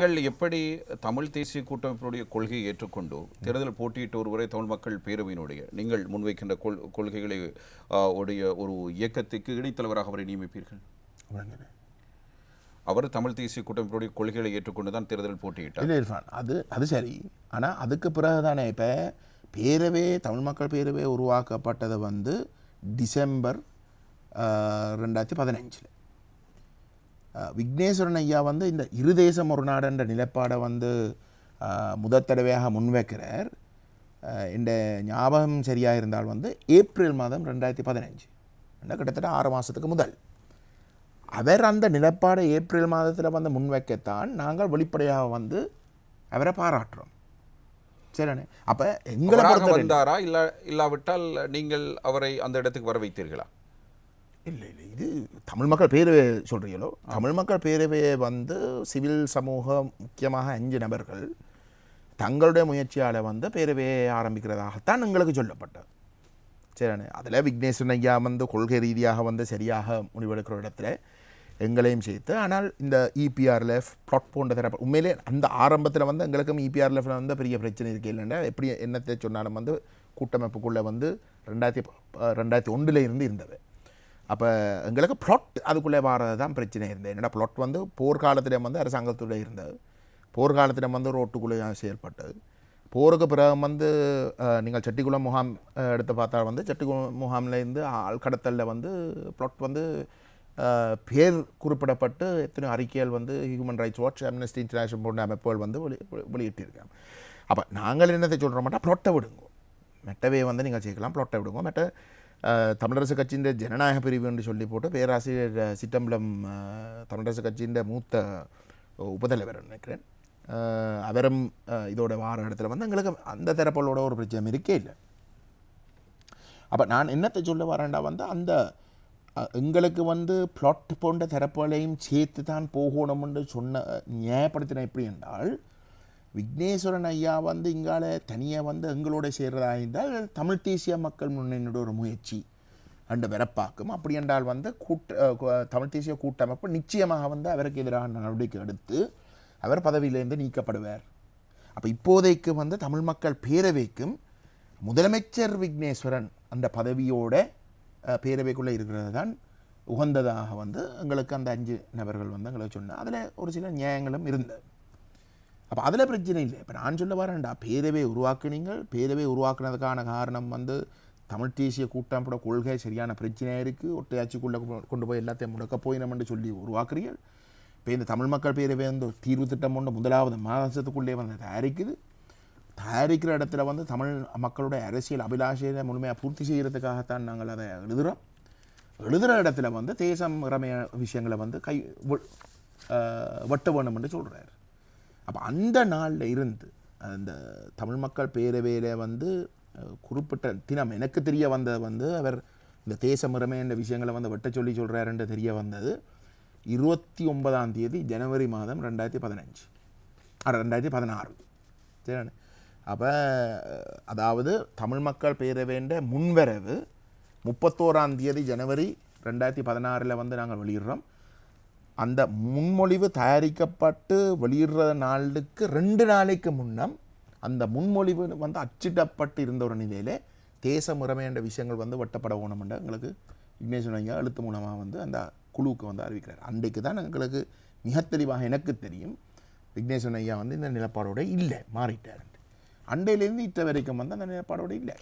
நீங்கள் எப்படி தமிழ் தேசிய கூட்டமைப்பினுடைய கொள்கையை ஏற்றுக்கொண்டு தேர்தல் போட்டியிட்ட ஒருவரை தமிழ் மக்கள் பேரவையினுடைய நீங்கள் முன்வைக்கின்ற கொள் கொள்கைகளை உடைய ஒரு இயக்கத்துக்கு இணைத்தலைவராக அவரை நியமிப்பீர்கள். அவர் தமிழ் தேசிய கூட்டமைப்பினுடைய கொள்கைகளை ஏற்றுக்கொண்டு தான் தேர்தல் போட்டியிட்டார். இல்லை இர்ஃபான் அது அது சரி. ஆனால் அதுக்கு பிறகு தானே இப்போ பேரவே தமிழ் மக்கள் பேரவை உருவாக்கப்பட்டது வந்து டிசம்பர் ரெண்டாயிரத்தி பதினஞ்சில். விக்னேஸ்வரன் ஐயா வந்து இந்த இரு தேசம் ஒரு நாடுன்ற நிலைப்பாடை வந்து முதற் தடவையாக முன்வைக்கிறார். இந்த ஞாபகம் சரியாக இருந்தால் வந்து ஏப்ரல் மாதம் ரெண்டாயிரத்தி பதினஞ்சு. கிட்டத்தட்ட ஆறு மாதத்துக்கு முதல். அவர் அந்த நிலப்பாடை ஏப்ரல் மாதத்தில் வந்து முன்வைக்கத்தான் நாங்கள் வெளிப்படையாக வந்து அவரை பாராட்டுறோம். சரிண்ணே அப்போ எங்களை வந்தாரா? இல்ல இல்லாவிட்டால் நீங்கள் அவரை அந்த இடத்துக்கு வர வைத்தீர்களா இல்லை இல்லை இது தமிழ் மக்கள் பேரவை சொல்கிறீங்களோ தமிழ் மக்கள் பேரவையை வந்து சிவில் சமூகம் முக்கியமாக அஞ்சு நபர்கள் தங்களுடைய முயற்சியால் வந்து பேரவையை ஆரம்பிக்கிறதாகத்தான் எங்களுக்கு சொல்லப்பட்டது. சரிண்ணே அதில் விக்னேஸ்வரன் ஐயா வந்து கொள்கை ரீதியாக வந்து சரியாக முடிவெடுக்கிற இடத்துல எங்களையும் சேர்த்து ஆனால் இந்த இபிஆர்எஃப் ப்ளாட் போன்ற தரப்பு உண்மையிலே அந்த ஆரம்பத்தில் வந்து எங்களுக்கும் இபிஆர்எஃப்ல வந்து பெரிய பிரச்சனை இருக்கு இல்லைன்னா எப்படி என்னத்தை சொன்னாலும் வந்து கூட்டமைப்புக்குள்ளே வந்து ரெண்டாயிரத்தி ரெண்டாயிரத்தி ஒன்றில் இருந்து இருந்தது. அப்போ எங்களுக்கு ப்ளாட் அதுக்குள்ளே வரது தான் பிரச்சனை இருந்தது. என்னடா ப்ளாட் வந்து போர்க்காலத்தில் வந்து அரசாங்கத்துடைய இருந்தது. போர்க்காலத்தில் வந்து ரோட்டுக்குள்ளே செயல்பட்டது. போருக்கு பிறகு வந்து நீங்கள் செட்டிக்குளம் முகாம் எடுத்து பார்த்தா வந்து செட்டிக்குளம் முகாமில் இருந்து ஆள் கடத்தலில் வந்து ப்ளாட் வந்து பேர் குறிப்பிடப்பட்டு எத்தனை அறிக்கைகள் வந்து human rights watch amnesty international போன்ற அமைப்புகள் வந்து வெளி வெளியிட்டிருக்காங்க. அப்போ நாங்கள் என்னத்தை சொல்கிறோம்னா ப்ளொட்டை விடுங்க. மெட்டவே வந்து நீங்கள் சேர்க்கலாம் ப்ளொட்டை விடுங்க. மெட்ட தமிழரசு கட்சியின் ஜனநாயக பிரிவு என்று சொல்லி போட்டு பேராசிரியர் சிட்டம்பலம் தமிழரசு கட்சியின் மூத்த உபதலைவர் நினைக்கிறேன். அவரும் இதோட வார இடத்துல வந்து எங்களுக்கு அந்த தரப்புகளோட ஒரு பிரச்சனை இருக்கே இல்லை. அப்போ நான் என்னத்தை சொல்ல வரேன்டா வந்து அந்த எங்களுக்கு வந்து பிளாட் போன்ற தரப்புகளையும் சேர்த்து தான் போகணும்னு சொன்ன நியாயப்படுத்தின எப்படி என்றால் விக்னேஸ்வரன் ஐயா வந்து இங்கால தனியாக வந்து எங்களோட சேர்றதா இருந்தால் தமிழ் தேசிய மக்கள் முன்னணியோட ஒரு முயற்சி. அண்டு வரப்பாக்கும் அப்படி என்றால் வந்து கூட்ட தமிழ் தேசிய கூட்டமைப்பு நிச்சயமாக வந்து அவருக்கு எதிரான நடவடிக்கை எடுத்து அவர் பதவியிலிருந்து நீக்கப்படுவார். அப்போ இப்போதைக்கு வந்து தமிழ் மக்கள் பேரவைக்கும் முதலமைச்சர் விக்னேஸ்வரன் அந்த பதவியோட பேரவைக்குள்ளே இருக்கிறது தான் உகந்ததாக வந்து எங்களுக்கு அந்த அஞ்சு நபர்கள் வந்து எங்களுக்கு சொன்னார் அதில் ஒரு சில நியாயங்களும் இருந்தது. அப்போ அதில் பிரச்சனை இல்லை. இப்போ நான் சொல்ல வரேன்டா பேரவை உருவாக்குனீங்கள் பேரவை உருவாக்குனதுக்கான காரணம் வந்து தமிழ் தேசிய கூட்டமைப்போட கொள்கை சரியான பிரச்சனையாக இருக்குது ஒட்டையாட்சிக்குள்ளே கொண்டு போய் எல்லாத்தையும் முடக்க போயினோம்னு சொல்லி உருவாக்குறீர்கள். இப்போ இந்த தமிழ் மக்கள் பேரவை வந்து ஒரு தீர்வு திட்டம் ஒன்று முதலாவது மாதத்துக்குள்ளே வந்து தயாரிக்குது. தயாரிக்கிற இடத்துல வந்து தமிழ் மக்களுடைய அரசியல் அபிலாஷையை முழுமையாக பூர்த்தி செய்கிறதுக்காகத்தான் நாங்கள் அதை எழுதுகிறோம் எழுதுகிற இடத்துல வந்து தேசம் ரமைய விஷயங்களை வந்து கை வெட்ட வேணும் என்று சொல்கிறார் அப்போ அந்த நாளில் இருந்து அந்த தமிழ் மக்கள் பேரவையில் வந்து குறிப்பிட்ட தினம் எனக்கு தெரிய வந்தது வந்து அவர் இந்த தேசம் என்ற விஷயங்களை வந்து வெட்ட சொல்லி சொல்கிறாருன்ற தெரிய வந்தது. இருபத்தி ஒன்பதாம் தேதி ஜனவரி மாதம் ரெண்டாயிரத்தி பதினஞ்சு. ரெண்டாயிரத்தி பதினாறு. சரி அப்போ அதாவது தமிழ் மக்கள் பேரவைன்ற முன்வரவு முப்பத்தோராம் தேதி ஜனவரி ரெண்டாயிரத்தி பதினாறில் வந்து நாங்கள் வெளியிடுறோம். அந்த முன்மொழிவு தயாரிக்கப்பட்டு வெளியிடுற நாளுக்கு ரெண்டு நாளைக்கு முன்னம் அந்த முன்மொழிவு வந்து அச்சிடப்பட்டு இருந்த ஒரு நிலையிலே தேச முறைமை என்ற விஷயங்கள் வந்து வெட்டப்பட வேணும்னு எங்களுக்கு விக்னேஸ்வரன் ஐயா எழுத்து மூலமாக வந்து அந்த குழுவுக்கு வந்து அறிவிக்கிறார். அன்றைக்கு தான் எங்களுக்கு மிக தெளிவாக எனக்கு தெரியும் விக்னேஸ்வரன் ஐயா வந்து இந்த நிலப்பாடோட இல்லை மாறிட்டார் அண்டையிலேருந்து இட்ட வரைக்கும் வந்து அந்த நிலப்பாடோட இல்லை.